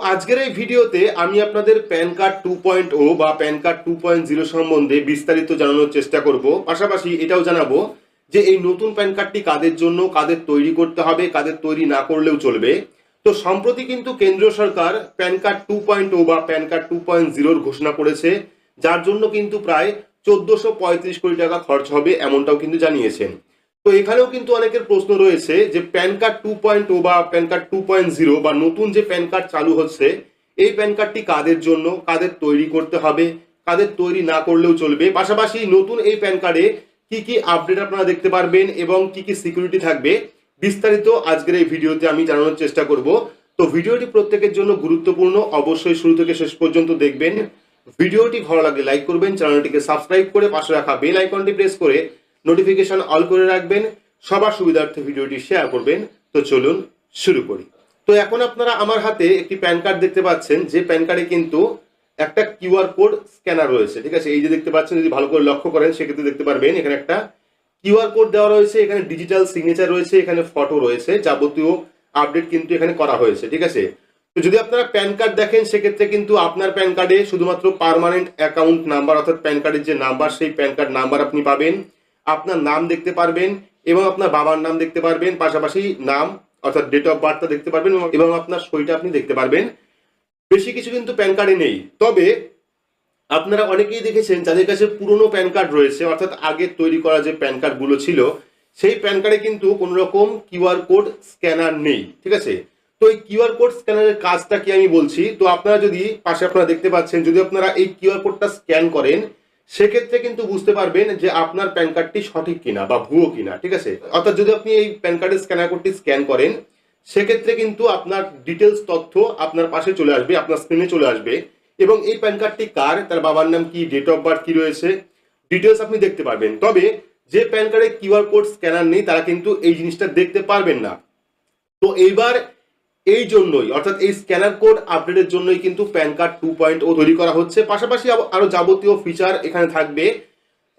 আজকের এই ভিডিওতে আমি আপনাদের PAN card two point O বা PAN card two point zero সম্বন্ধে বিস্তারিত জানানোর চেষ্টা করব। পাশাপাশি এটাও জানাব যে এই নতুন প্যান কার্ডটি কাদের জন্য, কাদের তৈরি করতে হবে, কাদের তৈরি না করলেও চলবে। তো সম্প্রতি কিন্তু কেন্দ্রীয় সরকার PAN card two point O বা প্যান কার্ড টু পয়েন্ট জিরোর ঘোষণা করেছে, যার জন্য কিন্তু প্রায় চোদ্দশো পঁয়ত্রিশ কোটি টাকা খরচ হবে এমনটাও কিন্তু জানিয়েছেন। তো এখানেও কিন্তু অনেকের প্রশ্ন রয়েছে যে PAN card two point O বা PAN card two point zero বা নতুন যে প্যান কার্ড চালু হচ্ছে, এই প্যান কার্ডটি কাদের জন্য, কাদের তৈরি করতে হবে, কাদের তৈরি না করলেও চলবে? পাশাপাশি নতুন এই প্যান কার্ডে কি কি আপডেট আপনারা দেখতে পারবেন এবং কি কি সিকিউরিটি থাকবে, বিস্তারিত আজকের এই ভিডিওতে আমি জানানোর চেষ্টা করব। তো ভিডিওটি প্রত্যেকের জন্য গুরুত্বপূর্ণ, অবশ্যই শুরু থেকে শেষ পর্যন্ত দেখবেন। ভিডিওটি ভালো লাগলে লাইক করবেন, চ্যানেলটিকে সাবস্ক্রাইব করে পাশে রাখা বেল আইকনটি প্রেস করে নোটিফিকেশন অল করে রাখবেন, সবার সুবিধার্থে ভিডিওটি শেয়ার করবেন। তো চলুন শুরু করি। তো এখন আপনারা আমার হাতে একটি প্যান কার্ড দেখতে পাচ্ছেন, যে প্যান কার্ডে কিন্তু একটা কিউআর কোড স্ক্যানার রয়েছে, ঠিক আছে? এই যে দেখতে পাচ্ছেন, যদি ভালো করে লক্ষ্য করেন, সেক্ষেত্রে দেখতে পারবেন, এখানে একটা কিউআর কোড দেওয়া রয়েছে, এখানে ডিজিটাল সিগনেচার রয়েছে, এখানে ফটো রয়েছে, যাবতীয় আপডেট কিন্তু এখানে করা হয়েছে, ঠিক আছে? তো যদি আপনারা প্যান কার্ড দেখেন, সেক্ষেত্রে কিন্তু আপনার প্যান কার্ডে শুধুমাত্র পার্মানেন্ট অ্যাকাউন্ট নাম্বার অর্থাৎ প্যান কার্ডের যে নাম্বার সেই প্যান কার্ড নাম্বার আপনি পাবেন। আপনার নাম দেখতে পারবেন এবং আপনার বাবার নাম দেখতে পারবেন, পাশাপাশি নাম, অর্থাৎ ডেট অফ বার্থটা দেখতে পারবেন এবং- আপনার সইটা আপনি দেখতে পারবেন। বেশি কিছু কিন্তু প্যান কার্ডে নেই। তবে আপনারা অনেকেই দেখেছেন যাদের কাছে পুরনো প্যান কার্ড রয়েছে, অর্থাৎ আগে তৈরি করা যে প্যান কার্ডগুলো ছিল, সেই প্যান কার্ডে কিন্তু কোনো রকম কিউআর কোড স্ক্যানার নেই, ঠিক আছে? তো এই কিউআর কোড স্ক্যানারের কাজটা কি আমি বলছি? তো আপনারা যদি, পাশে আপনারা দেখতে পাচ্ছেন, যদি আপনারা এই কিউআর কোডটা স্ক্যান করেন সেক্ষেত্রে কিন্তু বুঝতে পারবেন যে আপনার প্যান কার্ডটি সঠিক কিনা বা ভুয়ো কিনা, ঠিক আছে? অর্থাৎ যদি আপনি এই প্যান কার্ডের স্ক্যানার কোডটি স্ক্যান করেন, সেক্ষেত্রে কিন্তু আপনার ডিটেলস তথ্য আপনার পাশে চলে আসবে, আপনার স্ক্রিনে চলে আসবে। এবং এই প্যান কার্ডটি কার, তার বাবার নাম কি, ডেট অফ বার্থ কি রয়েছে ডিটেলস আপনি দেখতে পারবেন। তবে যে প্যান কার্ডে কিউআর কোড স্ক্যানার নেই, তারা কিন্তু এই জিনিসটা দেখতে পারবেন না। তো এইবার এই জন্যই, অর্থাৎ এই স্ক্যানার কোড আপডেটের জন্যই কিন্তু PAN card two point O তৈরি করা হচ্ছে। পাশাপাশি আব- আরও যাবতীয় ফিচার এখানে থাকবে।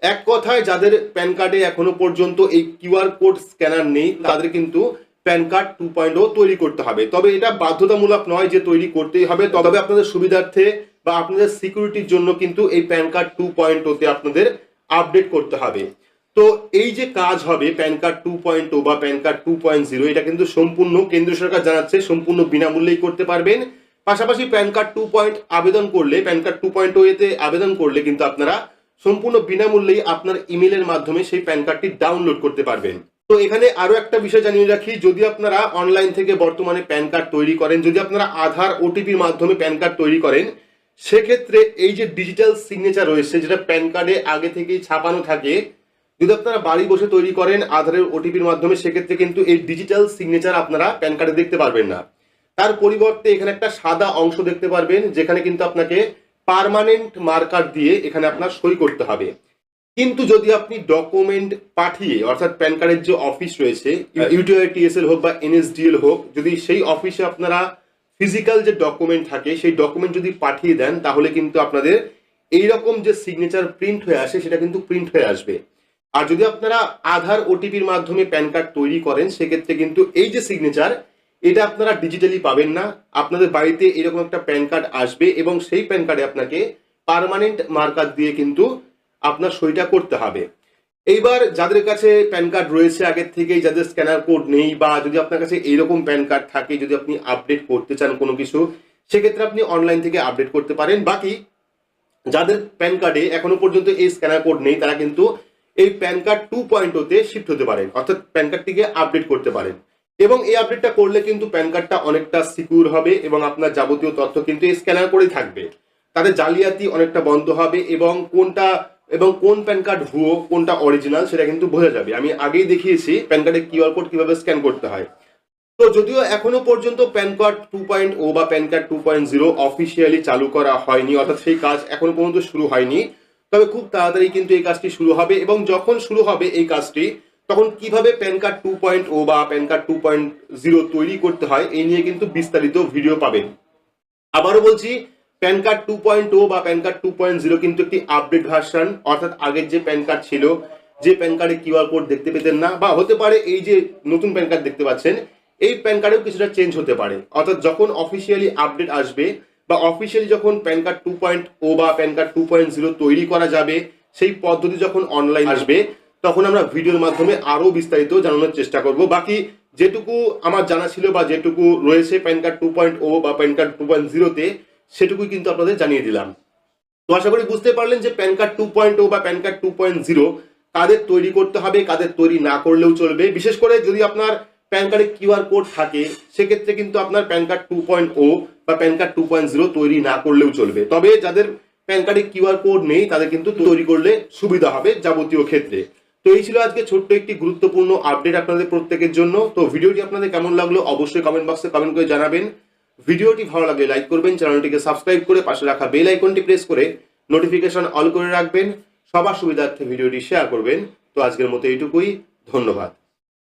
এক কথায়, যাদের প্যান কার্ডে এখনও পর্যন্ত এই কিউআর কোড স্ক্যানার নেই, তাদের কিন্তু PAN card two point O তৈরি করতে হবে। তবে এটা বাধ্যতামূলক নয় যে তৈরি করতেই হবে। তবে আপনাদের সুবিধার্থে বা আপনাদের সিকিউরিটির জন্য কিন্তু এই প্যান কার্ড টু পয়েন্ট ওতে আপনাদের আপডেট করতে হবে। তো এই যে কাজ হবে PAN card two point O বা PAN card two point zero, এটা কিন্তু সম্পূর্ণ কেন্দ্র সরকার জানাচ্ছে, সম্পূর্ণ বিনামূল্যেই করতে পারবেন। পাশাপাশি প্যান কার্ড টু পয়েন্ট আবেদন করলে, প্যান কার্ড টু পয়েন্ট এতে আবেদন করলে কিন্তু আপনারা সম্পূর্ণ বিনামূল্যেই আপনার ইমেলের মাধ্যমে সেই প্যান কার্ডটি ডাউনলোড করতে পারবেন। তো এখানে আরও একটা বিষয় জানিয়ে রাখি, যদি আপনারা অনলাইন থেকে বর্তমানে প্যান কার্ড তৈরি করেন, যদি আপনারা আধার ওটিপির মাধ্যমে প্যান কার্ড তৈরি করেন, সেক্ষেত্রে এই যে ডিজিটাল সিগনেচার রয়েছে, যেটা প্যান কার্ডে আগে থেকেই ছাপানো থাকে যদি আপনারা বাড়ি বসে তৈরি করেন আধারের ওটিপির মাধ্যমে সেক্ষেত্রে কিন্তু এই ডিজিটাল সিগনেচার আপনারা প্যান কার্ডে দেখতে পারবেন না। তার পরিবর্তে এখানে একটা সাদা অংশ দেখতে পারবেন যেখানে কিন্তু আপনাকে পার্মানেন্ট মার্কার দিয়ে এখানে আপনার সই করতে হবে। কিন্তু যদি আপনি ডকুমেন্ট পাঠিয়ে অর্থাৎ প্যান কার্ডের যে অফিস রয়েছে ইউটিআইটিএসএল হোক বা এনএসডিএল হোক যদি সেই অফিসে আপনারা ফিজিক্যাল যে ডকুমেন্ট থাকে সেই ডকুমেন্ট যদি পাঠিয়ে দেন তাহলে কিন্তু আপনাদের এইরকম যে সিগনেচার প্রিন্ট হয়ে আসে সেটা কিন্তু প্রিন্ট হয়ে আসবে। আর যদি আপনারা আধার ওটিপির মাধ্যমে প্যান কার্ড তৈরি করেন, সেক্ষেত্রে কিন্তু এই যে সিগনেচার এটা আপনারা ডিজিটালি পাবেন না। আপনাদের বাড়িতে এরকম একটা প্যান কার্ড আসবে এবং সেই প্যান কার্ডে আপনাকে পার্মানেন্ট মার্কার দিয়ে কিন্তু আপনার সইটা করতে হবে। এইবার যাদের কাছে প্যান কার্ড রয়েছে আগের থেকেই, যাদের স্ক্যানার কোড নেই বা যদি আপনার কাছে এইরকম প্যান কার্ড থাকে, যদি আপনি আপডেট করতে চান কোনো কিছু, সেক্ষেত্রে আপনি অনলাইন থেকে আপডেট করতে পারেন। বাকি যাদের প্যান কার্ডে এখনও পর্যন্ত এই স্ক্যানার কোড নেই, তারা কিন্তু এই প্যান কার্ড টু পয়েন্ট ওতে শিফট হতে পারেন, অর্থাৎ প্যান কার্ডটিকে আপডেট করতে পারেন। এবং এই আপডেটটা করলে কিন্তু প্যান কার্ডটা অনেকটা সিকিউর হবে এবং আপনার যাবতীয় তথ্য কিন্তু এই স্ক্যানার করেই থাকবে। তাদের জালিয়াতি অনেকটা বন্ধ হবে এবং কোনটা, এবং কোন প্যান কার্ড ভুয়ো কোনটা অরিজিনাল সেটা কিন্তু বোঝা যাবে। আমি আগেই দেখিয়েছি প্যান কার্ডের কিউআর কোড কীভাবে স্ক্যান করতে হয়। তো যদিও এখনও পর্যন্ত PAN card two point O বা PAN card two point zero officially চালু করা হয়নি, অর্থাৎ সেই কাজ এখনও পর্যন্ত শুরু হয়নি তবে খুব তাড়াতাড়ি কিন্তু এই কাজটি শুরু হবে এবং যখন শুরু হবে এই কাজটি, তখন কীভাবে PAN card two point O বা PAN card two point zero তৈরি করতে হয়, এই নিয়ে কিন্তু বিস্তারিত ভিডিও পাবেন। আবারও বলছি, PAN card two point O বা PAN card two point zero কিন্তু একটি আপডেট ভার্সন অর্থাৎ আগের যে প্যান কার্ড ছিল, যে প্যান কার্ডে কিউআর কোড দেখতে পেতেন না, বা হতে পারে এই যে নতুন প্যান কার্ড দেখতে পাচ্ছেন, এই প্যান কার্ডেও কিছুটা চেঞ্জ হতে পারে। অর্থাৎ যখন অফিসিয়ালি আপডেট আসবে বা অফিসিয়ালি যখন PAN card two point O বা PAN card two point zero তৈরি করা যাবে, সেই পদ্ধতি যখন অনলাইন আসবে, তখন আমরা ভিডিওর মাধ্যমে আরও বিস্তারিত জানানোর চেষ্টা করব। বাকি যেটুকু আমার জানা ছিল বা যেটুকু রয়েছে PAN card two point O বা প্যান কার্ড টু পয়েন্ট জিরোতে সেটুকুই কিন্তু আপনাদের জানিয়ে দিলাম। তো আশা করি বুঝতে পারলেন যে PAN card two point O বা PAN card two point zero কাদের তৈরি করতে হবে, কাদের তৈরি না করলেও চলবে। বিশেষ করে যদি আপনার প্যান কার্ডে কিউআর কোড থাকে, সেক্ষেত্রে কিন্তু আপনার PAN card two point O বা PAN card two point zero তৈরি না করলেও চলবে। তবে যাদের প্যান কার্ডে কিউআর কোড নেই, তাদের কিন্তু তৈরি করলে সুবিধা হবে যাবতীয় ক্ষেত্রে। তো এই ছিল আজকে ছোট্ট একটি গুরুত্বপূর্ণ আপডেট আপনাদের প্রত্যেকের জন্য। তো ভিডিওটি আপনাদের কেমন লাগল অবশ্যই কমেন্ট বক্সে কমেন্ট করে জানাবেন। ভিডিওটি ভালো লাগলে লাইক করবেন, চ্যানেলটিকে সাবস্ক্রাইব করে পাশে রাখা বেল আইকনটি প্রেস করে নোটিফিকেশন অল করে রাখবেন। সবার সুবিধার্থে ভিডিওটি শেয়ার করবেন। তো আজকের মতো এইটুকুই, ধন্যবাদ।